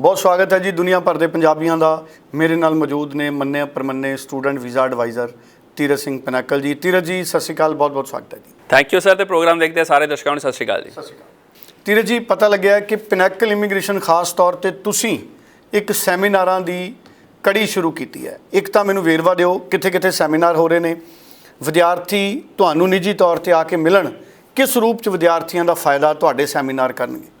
ਬਹੁਤ ਸਵਾਗਤ ਹੈ ਜੀ ਦੁਨੀਆ ਭਰ ਦੇ ਪੰਜਾਬੀਆਂ ਦਾ। ਮੇਰੇ ਨਾਲ ਮੌਜੂਦ ਨੇ ਮੰਨੇ ਪਰਮੰਨੇ student visa advisor Tirath Singh Pinnacle ji. Tirath ji ਸਤਿ ਸ਼੍ਰੀ ਅਕਾਲ ਬਹੁਤ ਬਹੁਤ ਸਵਾਗਤ ਹੈ ਜੀ। ਥੈਂਕ ਯੂ ਸਰ ਤੇ ਪ੍ਰੋਗਰਾਮ ਦੇਖਦੇ ਸਾਰੇ ਦਰਸ਼ਕਾਂ ਨੂੰ। ਸਤਿ ਸ਼੍ਰੀ ਅਕਾਲ ਜੀ। ਸਤਿ ਸ਼੍ਰੀ ਅਕਾਲ। ਤੀਰਤ ਜੀ ਪਤਾ ਲੱਗਿਆ ਕਿ ਪਿਨੈਕਲ ਇਮੀਗ੍ਰੇਸ਼ਨ ਖਾਸ ਤੌਰ ਤੇ ਤੁਸੀਂ ਇੱਕ ਸੈਮੀਨਾਰਾਂ ਦੀ ਕੜੀ ਸ਼ੁਰੂ ਕੀਤੀ ਹੈ। ਇੱਕ ਤਾਂ ਮੈਨੂੰ ਵੇਰਵਾ ਦਿਓ ਕਿੱਥੇ ਕਿੱਥੇ ਸੈਮੀਨਾਰ ਹੋ ਰਹੇ ਨੇ। ਵਿਦਿਆਰਥੀ ਤੁਹਾਨੂੰ ਨਿੱਜੀ ਤੌਰ ਤੇ ਆ ਕੇ ਮਿਲਣ। ਕਿਸ ਰੂਪ ਚ ਵਿਦਿਆਰਥੀਆਂ ਦਾ ਫਾਇਦਾ ਤੁਹਾਡੇ ਸੈਮੀਨਾਰ ਕਰਨਗੇ?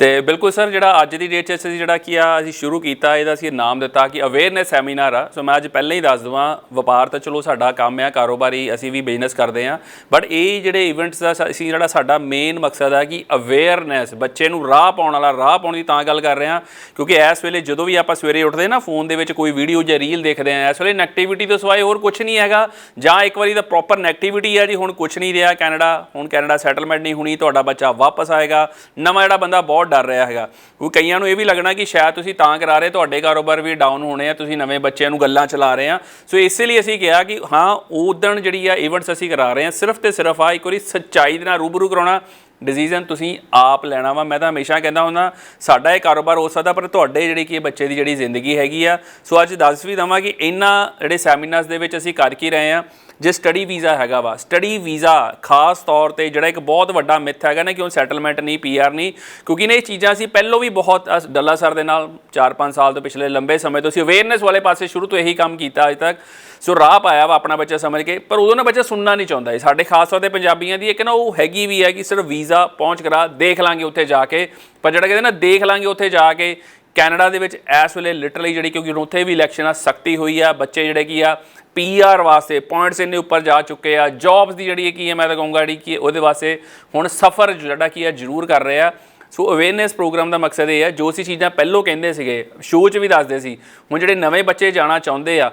ਤੇ ਬਿਲਕੁਲ ਸਰ, ਜਿਹੜਾ ਅੱਜ ਦੀ ਡੇਟ 'ਚ ਅਸੀਂ ਜਿਹੜਾ ਕੀ ਆ, ਅਸੀਂ ਸ਼ੁਰੂ ਕੀਤਾ, ਇਹਦਾ ਅਸੀਂ ਨਾਮ ਦਿੱਤਾ ਕਿ ਅਵੇਅਰਨੈਸ ਸੈਮੀਨਾਰ ਆ। ਸੋ ਮੈਂ ਅੱਜ ਪਹਿਲਾਂ ਹੀ ਦੱਸ ਦਵਾਂ, ਵਪਾਰ ਤਾਂ ਚਲੋ ਸਾਡਾ ਕੰਮ ਆ, ਕਾਰੋਬਾਰੀ ਅਸੀਂ ਵੀ ਬਿਜ਼ਨਸ ਕਰਦੇ ਆ। ਬਟ ਇਹ ਜਿਹੜੇ ਇਵੈਂਟਸ ਦਾ ਅਸੀਂ ਜਿਹੜਾ ਸਾਡਾ ਮੇਨ ਮਕਸਦ ਆ ਕਿ ਅਵੇਅਰਨੈਸ ਬੱਚੇ ਨੂੰ ਰਾਹ ਪਾਉਣ ਵਾਲਾ, ਰਾਹ ਪਾਉਣ ਦੀ ਤਾਂ ਗੱਲ ਕਰ ਰਹੇ ਆ। ਕਿਉਂਕਿ ਇਸ ਵੇਲੇ ਜਦੋਂ ਵੀ ਆਪਾਂ ਸਵੇਰੇ ਉੱਠਦੇ ਨਾ ਫੋਨ ਦੇ ਵਿੱਚ ਕੋਈ ਵੀਡੀਓ ਜਾਂ ਰੀਲ ਦੇਖਦੇ ਆ, ਇਸ ਵੇਲੇ ਨੈਗੇਟਿਵਿਟੀ ਤੋਂ ਸਿਵਾਏ ਹੋਰ ਕੁਝ ਨਹੀਂ ਹੈਗਾ। ਜਾਂ ਇੱਕ ਵਾਰੀ ਦਾ ਪ੍ਰੋਪਰ ਨੈਗੇਟਿਵਿਟੀ ਆ ਜੀ, ਹੁਣ ਕੁਝ ਨਹੀਂ ਰਿਹਾ ਕੈਨੇਡਾ ਹੁਣ ਕੈਨੇਡਾ ਸੈਟਲਮੈਂਟ ਨਹੀਂ ਹੋਣੀ, ਤੁਹਾਡਾ ਬੱਚਾ ਵਾਪਸ ਆਏਗਾ। ਨਵਾਂ ਜਿਹੜਾ ਬੰਦਾ ਬਹੁਤ ਡਰ ਰਿਹਾ ਹੈਗਾ। ਉਹ ਕਈਆਂ ਨੂੰ ਇਹ ਵੀ ਲੱਗਣਾ ਕਿ ਸ਼ਾਇਦ ਤੁਸੀਂ ਤਾਂ ਕਰਾ ਰਹੇ, ਤੁਹਾਡੇ ਕਾਰੋਬਾਰ ਵੀ ਡਾਊਨ ਹੋਣੇ ਆ, ਤੁਸੀਂ ਨਵੇਂ ਬੱਚਿਆਂ ਨੂੰ ਗੱਲਾਂ ਚਲਾ ਰਹੇ ਆ। ਸੋ ਇਸੇ ਲਈ ਅਸੀਂ ਕਿਹਾ ਕਿ ਹਾਂ ਉਦਣ ਜਿਹੜੀ ਆ ਇਵੈਂਟਸ ਅਸੀਂ ਕਰਾ ਰਹੇ ਆ, ਸਿਰਫ ਤੇ ਸਿਰਫ ਆ, ਇੱਕ ਵਾਰੀ ਸੱਚਾਈ ਦੇ ਨਾਲ ਰੂਬਰੂ ਕਰਾਉਣਾ ਡਿਸੀਜਨ ਤੁਸੀਂ ਆਪ ਲੈਣਾ ਵਾ। ਮੈਂ ਤਾਂ ਹਮੇਸ਼ਾ ਕਹਿੰਦਾ ਹੁੰਦਾ, ਸਾਡਾ ਇਹ ਕਾਰੋਬਾਰ ਹੋ ਸਕਦਾ, ਪਰ ਤੁਹਾਡੇ ਜਿਹੜੀ ਕੀ ਬੱਚੇ ਦੀ ਜਿਹੜੀ ਜ਼ਿੰਦਗੀ ਹੈਗੀ ਆ। ਸੋ ਅੱਜ ਦੱਸ ਵੀ ਦਵਾਂ ਕਿ ਇਹਨਾਂ ਜਿਹੜੇ ਸੈਮੀਨਾਰਸ ਦੇ ਵਿੱਚ ਅਸੀਂ ਕਰ ਕੀ ਰਹੇ ਆ। ਜੇ ਸਟੱਡੀ ਵੀਜ਼ਾ ਹੈਗਾ ਵਾ ਸਟੱਡੀ ਵੀਜ਼ਾ ਖਾਸ ਤੌਰ ਤੇ ਜਿਹੜਾ ਇੱਕ ਬਹੁਤ ਵੱਡਾ ਮਿੱਥ ਹੈਗਾ ਨਾ ਕਿ ਉਹ ਸੈਟਲਮੈਂਟ ਨਹੀਂ ਪੀਆਰ ਨਹੀਂ, ਕਿਉਂਕਿ ਨੇ ਇਹ ਚੀਜ਼ਾਂ ਅਸੀਂ ਪਹਿਲੋਂ ਵੀ ਬਹੁਤ, ਅਸ- ਡੱਲਾ ਸਰ ਦੇ ਨਾਲ 4-5 ਸਾਲ ਤੋਂ ਪਿਛਲੇ ਲੰਬੇ ਸਮੇਂ ਤੋਂ ਅਸੀਂ ਅਵੇਅਰਨੈਸ ਵਾਲੇ ਪਾਸੇ ਸ਼ੁਰੂ ਤੋਂ ਇਹੀ ਕੰਮ ਕੀਤਾ ਅਜੇ ਤੱਕ। ਸੋ ਰਾਹ ਪਾਇਆ ਵਾ ਆਪਣਾ ਬੱਚਾ ਸਮਝ ਕੇ, ਪਰ ਉਦੋਂ ਨਾ ਬੱਚਾ ਸੁਣਨਾ ਨਹੀਂ ਚਾਹੁੰਦਾ ਸਾਡੇ ਖਾਸ ਤੌਰ ਤੇ ਪੰਜਾਬੀਆਂ ਦੀ ਇੱਕ ਨਾ ਉਹ ਹੈਗੀ ਵੀ ਹੈ ਕਿ ਸਿਰਫ ਵੀਜ਼ਾ ਪਹੁੰਚ ਕਰਾ, ਦੇਖ ਲਾਂਗੇ ਉੱਥੇ ਜਾ ਕੇ। ਪਰ ਜਿਹੜਾ ਕਹਿੰਦੇ ਨਾ ਦੇਖ ਲਾਂਗੇ ਉੱਥੇ ਜਾ ਕੇ, ਕੈਨੇਡਾ ਦੇ ਵਿੱਚ ਇਸ ਵੇਲੇ ਲਿਟਰਲੀ ਜਿਹੜੀ ਕਿਉਂਕਿ ਹੁਣ ਉੱਥੇ ਵੀ ਇਲੈਕਸ਼ਨ ਆ, ਸਖਤੀ ਹੋਈ ਆ, ਬੱਚੇ ਜਿਹੜੇ ਕੀ ਆ ਪੀਆਰ ਵਾਸਤੇ ਪੁਆਇੰਟਸ ਇੰਨੇ ਉੱਪਰ ਜਾ ਚੁੱਕੇ ਆ। ਜੌਬਸ ਦੀ ਜਿਹੜੀ ਕੀ ਹੈ, ਮੈਂ ਤਾਂ ਕਹੂੰਗਾ ਜਿਹੜੀ ਕਿ ਉਹਦੇ ਵਾਸਤੇ ਹੁਣ ਸਫਰ ਜਿਹੜਾ ਕੀ ਆ ਜ਼ਰੂਰ ਕਰ ਰਹੇ ਆ। ਸੋ ਅਵੇਅਰਨੈਸ ਪ੍ਰੋਗਰਾਮ ਦਾ ਮਕਸਦ ਇਹ ਹੈ, ਜੋ ਅਸੀਂ ਚੀਜ਼ਾਂ ਪਹਿਲੋਂ ਕਹਿੰਦੇ ਸੀਗੇ ਸ਼ੋਅ 'ਚ ਵੀ ਦੱਸਦੇ ਸੀ, ਹੁਣ ਜਿਹੜੇ ਨਵੇਂ ਬੱਚੇ ਜਾਣਾ ਚਾਹੁੰਦੇ ਆ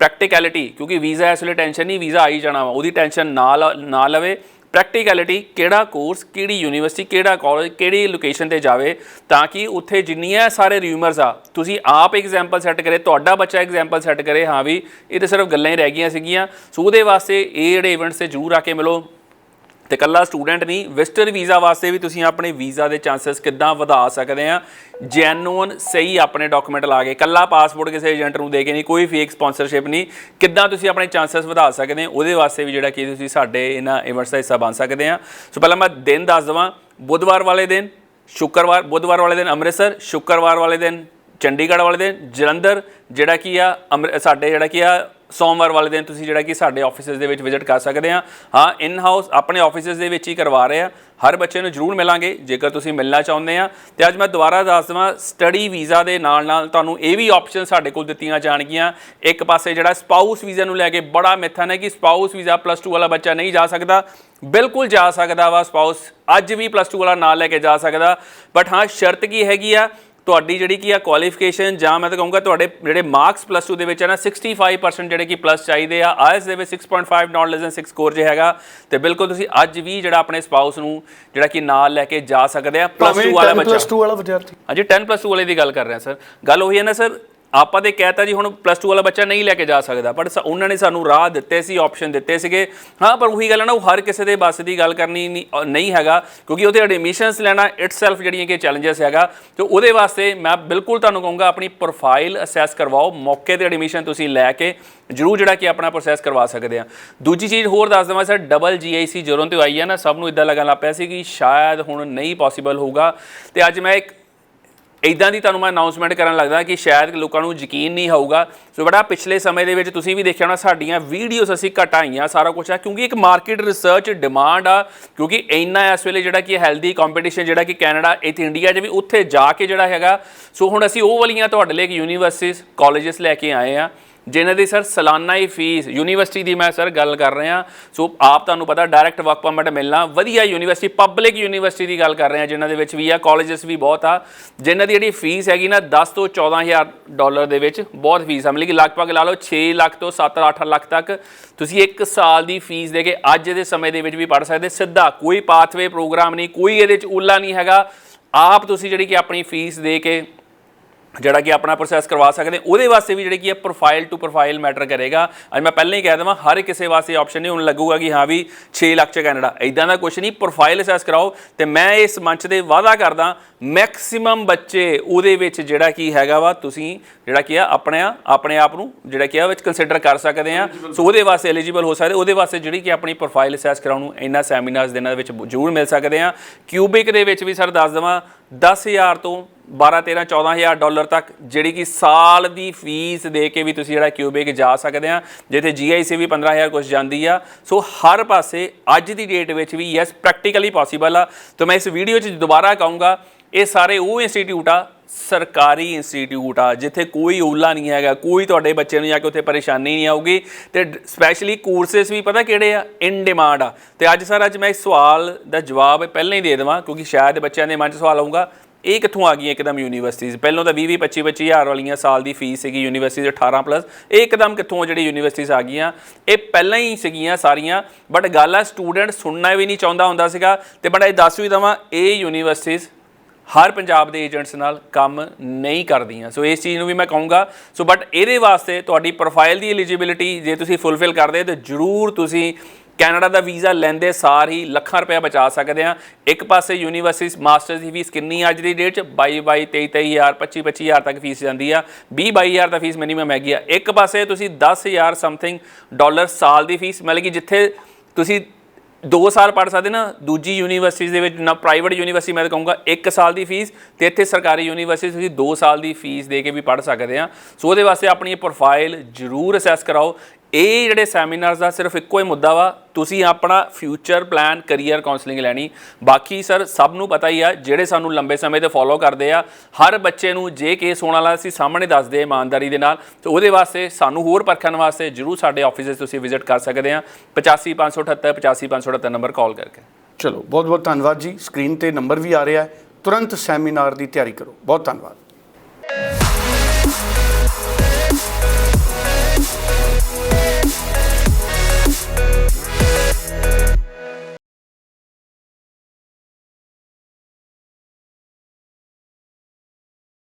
ਪ੍ਰੈਕਟੀਕੈਲਿਟੀ ਕਿਉਂਕਿ ਵੀਜ਼ਾ ਇਸ ਵੇਲੇ ਟੈਨਸ਼ਨ ਨਹੀਂ ਵੀਜ਼ਾ ਆਈ ਜਾਣਾ ਵਾ, ਉਹਦੀ ਟੈਨਸ਼ਨ ਨਾ ਲ- ਨਾ ਲਵੇ। ਪ੍ਰੈਕਟੀਕੈਲਿਟੀ ਕਿਹੜਾ ਕੋਰਸ ਕਿਹੜੀ ਯੂਨੀਵਰਸਿਟੀ ਕਿਹੜਾ ਕਾਲਜ ਕਿਹੜੀ ਲੋਕੇਸ਼ਨ ਤੇ ਜਾਵੇ ਤਾਂ ਕਿ ਉੱਥੇ ਜਿੰਨੀਆਂ ਸਾਰੇ ਰਿਊਮਰਸ ਆ, ਤੁਸੀਂ ਆਪ ਐਗਜ਼ਾਮਪਲ ਸੈੱਟ ਕਰੇ, ਤੁਹਾਡਾ ਬੱਚਾ ਐਗਜ਼ਾਮਪਲ ਸੈੱਟ ਕਰੇ, ਹਾਂ ਵੀ ਇਹ ਤਾਂ ਸਿਰਫ ਗੱਲਾਂ ਹੀ ਰਹਿ ਗਈਆਂ ਸੀਗੀਆਂ। ਸੋ ਉਹਦੇ ਵਾਸਤੇ ਇਹ ਜਿਹੜੇ ਇਵੈਂਟਸ ਤੇ ਜ਼ਰੂਰ ਆ ਕੇ ਮਿਲੋ। ਤੇ ਕੱਲਾ ਸਟੂਡੈਂਟ ਨਹੀਂ ਵਿਜ਼ਟਰ ਵੀਜ਼ਾ ਵਾਸਤੇ ਵੀ ਤੁਸੀਂ ਆਪਣੇ ਵੀਜ਼ਾ ਦੇ ਚਾਂਸਸ ਕਿੱਦਾਂ ਵਧਾ ਸਕਦੇ ਆ? ਜੈਨੂਨ ਸਹੀ ਆਪਣੇ ਡਾਕੂਮੈਂਟ ਲਾ ਕੇ ਕੱਲਾ ਪਾਸਪੋਰਟ ਕਿਸੇ ਏਜੰਟ ਨੂੰ ਦੇ ਕੇ ਨਹੀਂ, ਕੋਈ ਫੇਕ ਸਪਾਂਸਰਸ਼ਿਪ ਨਹੀਂ, ਕਿੱਦਾਂ ਤੁਸੀਂ ਆਪਣੇ ਚਾਂਸਸ ਵਧਾ ਸਕਦੇ ਉਹਦੇ ਵਾਸਤੇ ਵੀ ਜਿਹੜਾ ਕਿ ਤੁਸੀਂ ਸਾਡੇ ਇਹਨਾਂ ਇਵੈਂਟਸ ਦਾ ਹਿੱਸਾ ਬਣ ਸਕਦੇ ਆ। ਸੋ ਪਹਿਲਾਂ ਮੈਂ ਦਿਨ ਦੱਸ ਦਵਾਂ, ਬੁੱਧਵਾਰ ਵਾਲੇ ਦਿਨ, ਸ਼ੁੱਕਰਵਾਰ, ਬੁੱਧਵਾਰ ਵਾਲੇ ਦਿਨ ਅੰਮ੍ਰਿਤਸਰ, ਸ਼ੁੱਕਰਵਾਰ ਵਾਲੇ ਦਿਨ ਚੰਡੀਗੜ੍ਹ ਵਾਲੇ ਦਿਨ ਜਲੰਧਰ, ਜਿਹੜਾ ਕੀ ਆ, ਅੰਮ੍ਰਿ- ਸਾਡੇ ਜਿਹੜਾ ਕੀ ਆ ਸੋਮਵਾਰ ਵਾਲੇ ਦਿਨ ਤੁਸੀਂ ਜਿਹੜਾ ਕਿ ਸਾਡੇ ਆਫਿਸਿਸ ਦੇ ਵਿੱਚ ਵਿਜ਼ਿਟ ਕਰ ਸਕਦੇ ਆ। ਹਾਂ ਇਨ ਹਾਊਸ ਆਪਣੇ ਆਫਿਸਿਸ ਦੇ ਵਿੱਚ ਹੀ ਕਰਵਾ ਰਹੇ ਆ। ਹਰ ਬੱਚੇ ਨੂੰ ਜ਼ਰੂਰ ਮਿਲਾਂਗੇ, ਜੇਕਰ ਤੁਸੀਂ ਮਿਲਣਾ ਚਾਹੁੰਦੇ ਆ। ਤੇ ਅੱਜ ਮੈਂ ਦੁਬਾਰਾ ਦੱਸ ਦਵਾਂ ਸਟੱਡੀ ਵੀਜ਼ਾ ਦੇ ਨਾਲ ਨਾਲ ਤੁਹਾਨੂੰ ਇਹ ਵੀ ਆਪਸ਼ਨ ਸਾਡੇ ਕੋਲ ਦਿੱਤੀਆਂ ਜਾਣਗੀਆਂ। ਇੱਕ ਪਾਸੇ ਜਿਹੜਾ ਸਪਾਊਸ ਵੀਜ਼ਾ ਨੂੰ ਲੈ ਕੇ ਬੜਾ ਮਿੱਥਨ ਹੈ ਕਿ ਸਪਾਊਸ ਵੀਜ਼ਾ ਪਲੱਸ 2 ਵਾਲਾ ਬੱਚਾ ਨਹੀਂ ਜਾ ਸਕਦਾ। ਬਿਲਕੁਲ ਜਾ ਸਕਦਾ ਵਾ ਸਪਾਊਸ ਅੱਜ ਵੀ ਪਲੱਸ 2 ਵਾਲਾ ਨਾਲ ਲੈ ਕੇ ਜਾ ਸਕਦਾ। ਬਟ ਹਾਂ, ਸ਼ਰਤ ਕੀ ਹੈਗੀ ਆ? ਤੁਹਾਡੀ ਜਿਹੜੀ ਕੀ ਆ ਕੁਆਲੀਫਿਕੇਸ਼ਨ ਜਾਂ ਮੈਂ ਤਾਂ ਕਹੂੰਗਾ ਤੁਹਾਡੇ ਜਿਹੜੇ ਮਾਰਕਸ ਪਲੱਸ 2 ਦੇ ਵਿੱਚ ਹੈ ਨਾ 65% ਜਿਹੜੇ ਕਿ ਪਲੱਸ ਚਾਹੀਦੇ ਆ। ਆਇਲਸ ਦੇ ਵਿੱਚ 6.5 ਨਾਟ ਲੈਸ ਦੈਨ 6 ਸਕੋਰ ਜੇ ਹੈਗਾ ਤੇ ਬਿਲਕੁਲ ਤੁਸੀਂ ਅੱਜ ਵੀ ਜਿਹੜਾ ਆਪਣੇ ਸਪਾਊਸ ਨੂੰ ਜਿਹੜਾ ਕਿ ਨਾਲ ਲੈ ਕੇ ਜਾ ਸਕਦੇ ਆ ਪਲੱਸ 2 ਵਾਲਾ ਬੱਚਾ। ਪਲੱਸ 2 ਵਾਲਾ ਵਿਦਿਆਰਥੀ। ਹਾਂਜੀ 10 ਪਲੱਸ 2 ਵਾਲੇ ਦੀ ਗੱਲ ਕਰ ਰਹੇ ਸਰ ਗੱਲ ਉਹੀ ਹੈ ਨਾ ਸਰ ਆਪਾਂ ਤੇ ਕਹਿਤਾ ਜੀ ਹੁਣ ਪਲੱਸ 2 ਵਾਲਾ ਬੱਚਾ ਨਹੀਂ ਲੈ ਕੇ ਜਾ ਸਕਦਾ ਪਰ ਸ- ਉਹਨਾਂ ਨੇ ਸਾਨੂੰ ਰਾਹ ਦਿੱਤੇ ਸੀ ਆਪਸ਼ਨ ਦਿੱਤੇ ਸੀਗੇ। ਹਾਂ, ਪਰ ਉਹੀ ਗੱਲ ਹੈ ਨਾ, ਉਹ ਹਰ ਕਿਸੇ ਦੇ ਬਸ ਦੀ ਗੱਲ ਕਰਨੀ ਨਹੀਂ ਹੈਗਾ, ਕਿਉਂਕਿ ਉਹਦੇ ਐਡਮਿਸ਼ਨਸ ਲੈਣਾ ਇਟਸੈਲਫ ਜਿਹੜੀਆਂ ਕਿ ਚੈਲੰਜਸ ਹੈਗਾ, ਤੇ ਉਹਦੇ ਵਾਸਤੇ ਮੈਂ ਬਿਲਕੁਲ ਤੁਹਾਨੂੰ ਕਹੂੰਗਾ, ਆਪਣੀ ਪ੍ਰੋਫਾਈਲ ਅਸੈਸ ਕਰਵਾਓ, ਮੌਕੇ ਤੇ ਐਡਮਿਸ਼ਨ ਤੁਸੀਂ ਲੈ ਕੇ ਜਰੂਰ ਜਿਹੜਾ ਕਿ ਆਪਣਾ ਪ੍ਰੋਸੈਸ ਕਰਵਾ ਸਕਦੇ ਆ। ਦੂਜੀ ਚੀਜ਼ ਹੋਰ ਦੱਸ ਦਵਾਂ ਸਰ ਡਬਲ ਜੀਆਈਸੀ ਜਦੋਂ ਤੋਂ ਆਈ ਹੈ ਨਾ, ਸਭ ਨੂੰ ਇਦਾਂ ਲੱਗਣ ਲੱਗ ਪਿਆ ਸੀ ਕਿ ਸ਼ਾਇਦ ਹੁਣ ਨਹੀਂ ਪੋਸੀਬਲ ਹੋਊਗਾ। ਤੇ ਅੱਜ ਮੈਂ ਇੱਕ ਇਦਾਂ ਦੀ ਤੁਹਾਨੂੰ ਮੈਂ ਅਨਾਉਂਸਮੈਂਟ ਕਰਨ ਲੱਗਦਾ ਕਿ ਸ਼ਾਇਦ ਲੋਕਾਂ ਨੂੰ ਯਕੀਨ ਨਹੀਂ ਹੋਊਗਾ। ਸੋ ਬੜਾ ਪਿਛਲੇ ਸਮੇਂ ਦੇ ਵਿੱਚ ਤੁਸੀਂ ਵੀ ਦੇਖਿਆ ਹੋਣਾ, ਸਾਡੀਆਂ ਵੀਡੀਓਜ਼ ਅਸੀਂ ਘਟਾਈਆਂ ਸਾਰਾ ਕੁਝ ਆ, ਕਿਉਂਕਿ ਇੱਕ ਮਾਰਕੀਟ ਰਿਸਰਚ ਡਿਮਾਂਡ ਆ, ਕਿਉਂਕਿ ਇੰਨਾ ਇਸ ਵੇਲੇ ਜਿਹੜਾ ਕਿ ਹੈਲਦੀ ਕੰਪੀਟੀਸ਼ਨ ਜਿਹੜਾ ਕਿ ਕੈਨੇਡਾ, ਇੱਥੇ ਇੰਡੀਆ 'ਚ ਵੀ ਉੱਥੇ ਜਾ ਕੇ ਜਿਹੜਾ ਹੈਗਾ। ਸੋ ਹੁਣ ਅਸੀਂ ਉਹ ਵਾਲੀਆਂ ਤੁਹਾਡੇ ਲਈ ਇੱਕ ਯੂਨੀਵਰਸਿਟੀਜ਼ ਕਾਲਜਸ ਲੈ ਕੇ ਆਏ ਆ। ਜਿਨ੍ਹਾਂ ਦੀ ਸਰ ਸਾਲਾਨਾ ਹੀ ਫੀਸ, ਯੂਨੀਵਰਸਿਟੀ ਦੀ ਮੈਂ ਸਰ ਗੱਲ ਕਰ ਰਿਹਾ। ਸੋ ਆਪ ਤੁਹਾਨੂੰ ਪਤਾ ਡਾਇਰੈਕਟ ਵਰਕ ਪਰਮਿਟ ਮਿਲਣਾ, ਵਧੀਆ ਯੂਨੀਵਰਸਿਟੀ ਪਬਲਿਕ ਯੂਨੀਵਰਸਿਟੀ ਦੀ ਗੱਲ ਕਰ ਰਹੇ ਹਾਂ, ਜਿਨ੍ਹਾਂ ਦੇ ਵਿੱਚ ਵੀ ਆ ਕਾਲਜਸ ਵੀ ਬਹੁਤ ਆ, ਜਿਨ੍ਹਾਂ ਦੀ ਜਿਹੜੀ ਫੀਸ ਹੈਗੀ ਨਾ 10 ਤੋਂ 14000 ਡਾਲਰ ਦੇ ਵਿੱਚ ਬਹੁਤ ਫੀਸ ਆ, ਮਤਲਬ ਕਿ ਲਗਭਗ ਲਾ ਲਓ 6 ਲੱਖ ਤੋਂ 7-8 ਲੱਖ ਤੱਕ ਤੁਸੀਂ ਇੱਕ ਸਾਲ ਦੀ ਫੀਸ ਦੇ ਕੇ ਅੱਜ ਦੇ ਸਮੇਂ ਦੇ ਵਿੱਚ ਵੀ ਪੜ ਸਕਦੇ, ਸਿੱਧਾ ਕੋਈ ਪਾਥਵੇ ਪ੍ਰੋਗਰਾਮ ਨਹੀਂ, ਕੋਈ ਇਹਦੇ ਚ ਉਲਾ ਨਹੀਂ ਹੈਗਾ। ਆਪ ਤੁਸੀਂ ਜਿਹੜੀ ਕਿ ਆਪਣੀ ਫੀਸ ਦੇ ਕੇ ਜਿਹੜਾ ਕਿ ਆਪਣਾ ਪ੍ਰੋਸੈਸ ਕਰਵਾ ਸਕਦੇ ਉਹਦੇ ਵਾਸਤੇ ਵੀ ਜਿਹੜੀ ਕੀ ਹੈ ਪ੍ਰੋਫਾਈਲ ਟੂ ਪ੍ਰੋਫਾਈਲ ਮੈਟਰ ਕਰੇਗਾ। ਅੱਜ ਮੈਂ ਪਹਿਲਾਂ ਹੀ ਕਹਿ ਦਵਾਂ, ਹਰ ਕਿਸੇ ਵਾਸਤੇ ਆਪਸ਼ਨ ਨਹੀਂ। ਹੁਣ ਲੱਗੂਗਾ ਕਿ ਹਾਂ ਵੀ 6 ਲੱਖ ਚ ਕੈਨੇਡਾ ਇਦਾਂ ਦਾ ਕੁਝ ਨਹੀਂ। ਪ੍ਰੋਫਾਈਲ ਅਸੈਸ ਕਰਾਓ। ਤੇ ਮੈਂ ਇਸ ਮੰਚ ਦੇ ਵਾਅਦਾ ਕਰਦਾ ਮੈਕਸਿਮਮ ਬੱਚੇ ਉਹਦੇ ਵਿੱਚ ਜਿਹੜਾ ਕੀ ਹੈਗਾ ਵਾ, ਤੁਸੀਂ ਜਿਹੜਾ ਕੀ ਆ, ਆਪਣੇ ਆਪਣੇ ਆਪ ਨੂੰ ਜਿਹੜਾ ਕੀ ਆ, ਵਿੱਚ ਕੰਸੀਡਰ ਕਰ ਸਕਦੇ ਆ। ਸੋ ਉਹਦੇ ਵਾਸਤੇ ਐਲੀਜੀਬਲ ਹੋ ਸਕਦੇ। ਉਹਦੇ ਵਾਸਤੇ ਜਿਹੜੀ ਕਿ ਆਪਣੀ ਪ੍ਰੋਫਾਈਲ ਅਸੈਸ ਕਰਾਉਣ ਨੂੰ ਇਹਨਾਂ ਸੈਮੀਨਾਰਸ ਦੇ ਨਾਲ ਵਿੱਚ ਜ਼ਰੂਰ ਮਿਲ ਸਕਦੇ ਆ। ਕਿਊਬਿਕ ਦੇ ਵਿੱਚ ਵੀ ਸਰ ਦੱਸ ਦਵਾਂ 10000 ਤੋਂ 12 13 14000 ਡਾਲਰ ਤੱਕ, ਜਿਹੜੀ ਕਿ ਸਾਲ ਦੀ ਫੀਸ ਦੇ ਕੇ ਵੀ ਤੁਸੀਂ ਜਿਹੜਾ ਕਿਊਬਿਕ ਜਾ ਸਕਦੇ ਆ। ਜਿੱਥੇ ਜੀਆਈਸੀ ਵੀ 15000 ਕੁਝ ਜਾਂਦੀ ਆ। ਸੋ ਹਰ ਪਾਸੇ ਅੱਜ ਦੀ ਡੇਟ ਵਿੱਚ ਵੀ ਯੈਸ ਪ੍ਰੈਕਟੀਕਲੀ ਪੋਸੀਬਲ ਆ। ਤਾਂ ਮੈਂ ਇਸ ਵੀਡੀਓ 'ਚ ਦੁਬਾਰਾ ਕਹੂੰਗਾ, ਇਹ ਸਾਰੇ ਉਹ ਇੰਸਟੀਟਿਊਟ ਆ ਸਰਕਾਰੀ ਇੰਸਟੀਟਿਊਟ ਆ, ਜਿੱਥੇ ਕੋਈ ਓਲਾ ਨਹੀਂ ਹੈਗਾ, ਕੋਈ ਤੁਹਾਡੇ ਬੱਚੇ ਨੂੰ ਜਾ ਕੇ ਉੱਥੇ ਪਰੇਸ਼ਾਨੀ ਨਹੀਂ ਆਊਗੀ। ਤੇ ਸਪੈਸ਼ਲੀ ਕੋਰਸਸ ਵੀ ਪਤਾ ਕਿਹੜੇ ਆ? ਇਨ ਡਿਮਾਂਡ ਆ। ਤੇ ਅੱਜ ਸਰ ਅੱਜ ਮੈਂ ਇਸ ਸਵਾਲ ਦਾ ਜਵਾਬ ਪਹਿਲਾਂ ਹੀ ਦੇ ਦੇਵਾਂ, ਕਿਉਂਕਿ ਸ਼ਾਇਦ ਬੱਚਿਆਂ ਦੇ ਮਨ 'ਚ ਸਵਾਲ ਆਊਗਾ। ਇਹ ਕਿੱਥੋਂ ਆ ਗਈਆਂ ਇੱਕਦਮ ਯੂਨੀਵਰਸਿਟੀਜ਼ ਪਹਿਲਾਂ ਤਾਂ 20 20 25 25 ਹਜ਼ਾਰ ਵਾਲੀਆਂ ਸਾਲ ਦੀ ਫੀਸ ਸੀਗੀ ਯੂਨੀਵਰਸਿਟੀ 18 ਪਲੱਸ ਇਹ ਇੱਕਦਮ ਕਿੱਥੋਂ ਜਿਹੜੀ ਯੂਨੀਵਰਸਿਟੀਜ਼ ਆ ਗਈਆਂ? ਇਹ ਪਹਿਲਾਂ ਹੀ ਸੀਗੀਆਂ ਸਾਰੀਆਂ ਬਟ ਗੱਲ ਆ ਸਟੂਡੈਂਟ ਸੁਣਨਾ ਵੀ ਨਹੀਂ ਚਾਹੁੰਦਾ ਹੁੰਦਾ ਸੀਗਾ। ਤੇ ਬੜਾ ਇਹ ਦੱਸ ਵੀ ਦਵਾਂ, ਇਹ ਯੂਨੀਵਰਸਿਟੀਜ਼ ਹਰ ਪੰਜਾਬ ਦੇ ਏਜੰਟਸ ਨਾਲ ਕੰਮ ਨਹੀਂ ਕਰਦੀਆਂ। ਸੋ ਇਸ ਚੀਜ਼ ਨੂੰ ਵੀ ਮੈਂ ਕਹੂੰਗਾ। ਸੋ ਬਟ ਇਹਦੇ ਵਾਸਤੇ ਤੁਹਾਡੀ ਪ੍ਰੋਫਾਈਲ ਦੀ ਐਲੀਜੀਬਿਲਿਟੀ ਜੇ ਤੁਸੀਂ ਫੁੱਲਫਿਲ ਕਰਦੇ, ਤਾਂ ਜਰੂਰ ਤੁਸੀਂ ਕੈਨੇਡਾ ਦਾ ਵੀਜ਼ਾ ਲੈਂਦੇ ਸਾਰ ਹੀ ਲੱਖਾਂ ਰੁਪਏ ਬਚਾ ਸਕਦੇ ਆ ਇੱਕ ਪਾਸੇ ਯੂਨੀਵਰਸਿਟੀ ਮਾਸਟਰਸ ਦੀ ਫੀਸ ਕਿੰਨੀ ਅੱਜ ਦੀ ਡੇਟ 'ਚ? 22 22 23 23000 25 25000 ਤੱਕ ਫੀਸ ਜਾਂਦੀ ਆ। 20 22000 ਦਾ ਫੀਸ ਮਿਨੀਮਮ ਹੈਗੀ ਆ। ਇੱਕ ਪਾਸੇ ਤੁਸੀਂ 10000 ਸਮਥਿੰਗ ਡਾਲਰ ਸਾਲ ਦੀ ਫੀਸ, ਮਤਲਬ ਕਿ ਜਿੱਥੇ ਤੁਸੀਂ 2 ਸਾਲ ਪੜ੍ਹ ਸਕਦੇ ਨਾ, ਦੂਜੀ ਯੂਨੀਵਰਸਿਟੀਜ਼ ਦੇ ਵਿੱਚ ਨਾ ਪ੍ਰਾਈਵੇਟ ਯੂਨੀਵਰਸਿਟੀ, ਮੈਂ ਤਾਂ ਕਹੂੰਗਾ 1 ਸਾਲ ਦੀ ਫੀਸ ਤੇ ਇੱਥੇ ਸਰਕਾਰੀ ਯੂਨੀਵਰਸਿਟੀ ਤੁਸੀਂ 2 ਸਾਲ ਦੀ ਫੀਸ ਦੇ ਕੇ ਵੀ ਪੜ੍ਹ ਸਕਦੇ ਆ। ਸੋ ਉਹਦੇ ਵਾਸਤੇ ਆਪਣੀ ਪ੍ਰੋਫਾਈਲ ਜ਼ਰੂਰ ਅਸੈਸ ਕਰਾਓ। ਇਹ ਜਿਹੜੇ ਸੈਮੀਨਾਰਸ ਦਾ ਸਿਰਫ ਇੱਕੋ ਹੀ ਮੁੱਦਾ ਵਾ, ਤੁਸੀਂ ਆਪਣਾ ਫਿਊਚਰ ਪਲਾਨ ਕੈਰੀਅਰ ਕਾਉਂਸਲਿੰਗ ਲੈਣੀ। ਬਾਕੀ ਸਰ ਸਭ ਨੂੰ ਪਤਾ ਹੀ ਆ, ਜਿਹੜੇ ਸਾਨੂੰ ਲੰਬੇ ਸਮੇਂ 'ਤੇ ਫੋਲੋ ਕਰਦੇ ਆ, ਹਰ ਬੱਚੇ ਨੂੰ ਜੇ ਕੇਸ ਹੋਣ ਵਾਲਾ ਅਸੀਂ ਸਾਹਮਣੇ ਦੱਸਦੇ ਇਮਾਨਦਾਰੀ ਦੇ ਨਾਲ, ਤੇ ਉਹਦੇ ਵਾਸਤੇ ਸਾਨੂੰ ਹੋਰ ਪਰਖਣ ਵਾਸਤੇ ਜਰੂਰ ਸਾਡੇ ਆਫਿਸਿਸ ਤੁਸੀਂ ਵਿਜ਼ਿਟ ਕਰ ਸਕਦੇ ਆ। 85578 85578 ਨੰਬਰ ਕਾਲ ਕਰਕੇ। ਚਲੋ ਬਹੁਤ ਬਹੁਤ ਧੰਨਵਾਦ ਜੀ। ਸਕਰੀਨ ਤੇ ਨੰਬਰ ਵੀ ਆ ਰਿਹਾ ਤੁਰੰਤ ਸੈਮੀਨਾਰ ਦੀ ਤਿਆਰੀ ਕਰੋ। ਬਹੁਤ ਧੰਨਵਾਦ।